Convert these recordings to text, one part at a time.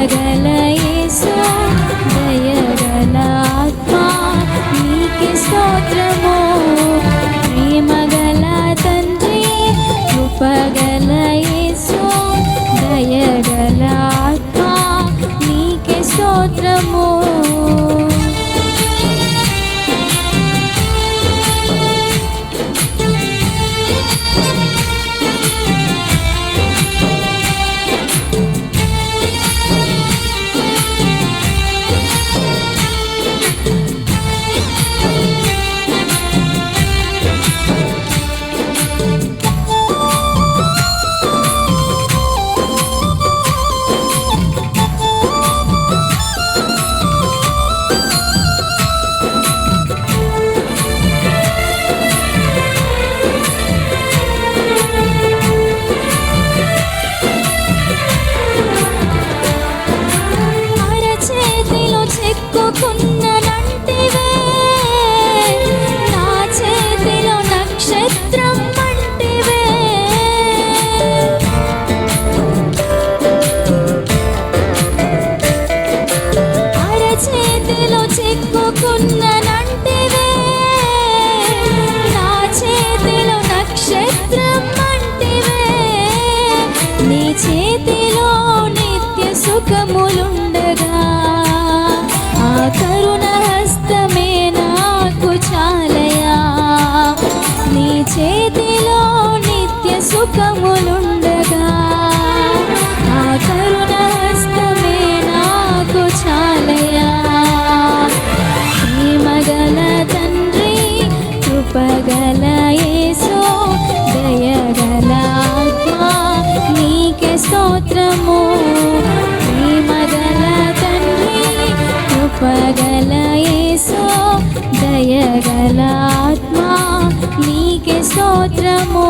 దయగల యేసా దయగల ఆత్మా నీకే స్తోత్రము. ప్రేమగల తండ్రి కృపగల యేసో దయగల ఆత్మా నీకే స్తోత్రము.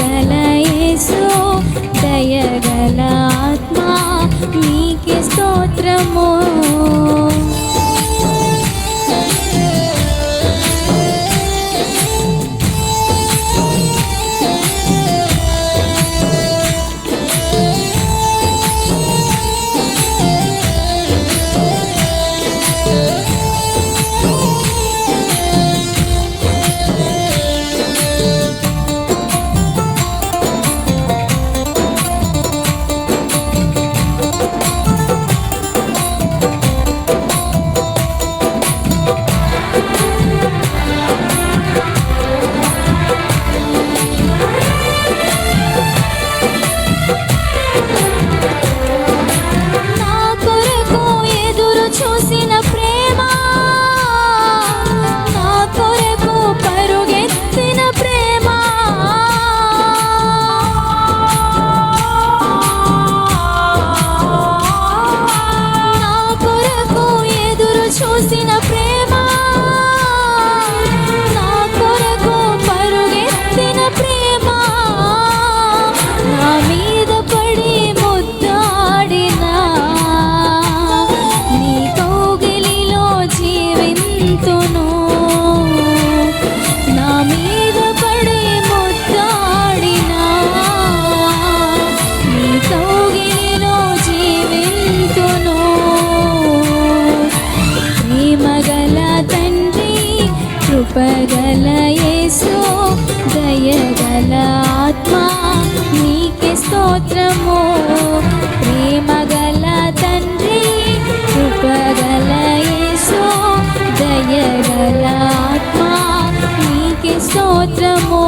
దయగల యేసు దయగల ఆత్మ మీకే స్తోత్రము. దయగల ఆత్మ నీకే స్తోత్రము ప్రేమగల తండ్రి కృపగల యేసు దయగల ఆత్మ నీకే స్తోత్రము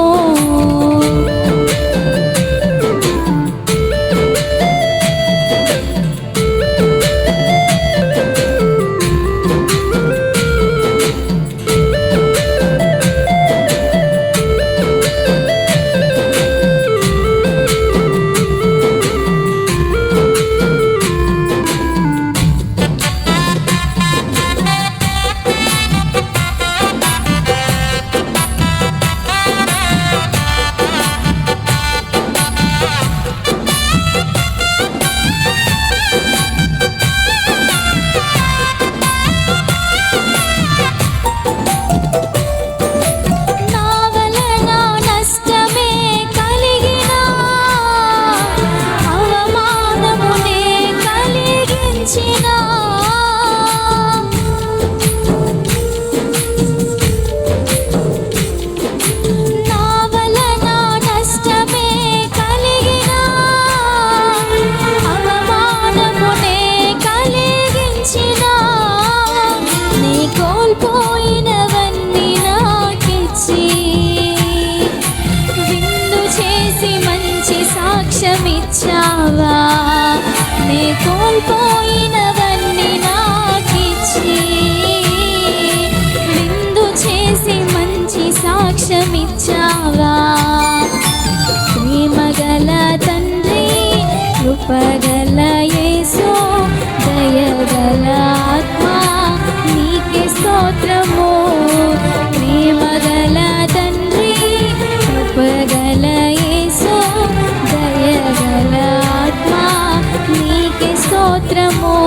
ఇచ్చావా నీ కోల్పోయినవన్నీ నాకిచ్చి విందు చేసి మంచి సాక్ష్యం ఇచ్చావా ప్రేమగల తండ్రి కృపగల యేసు దయగల ఆత్మ నీకే స్తోత్రము. ప్రేమగల దయగల outro amor.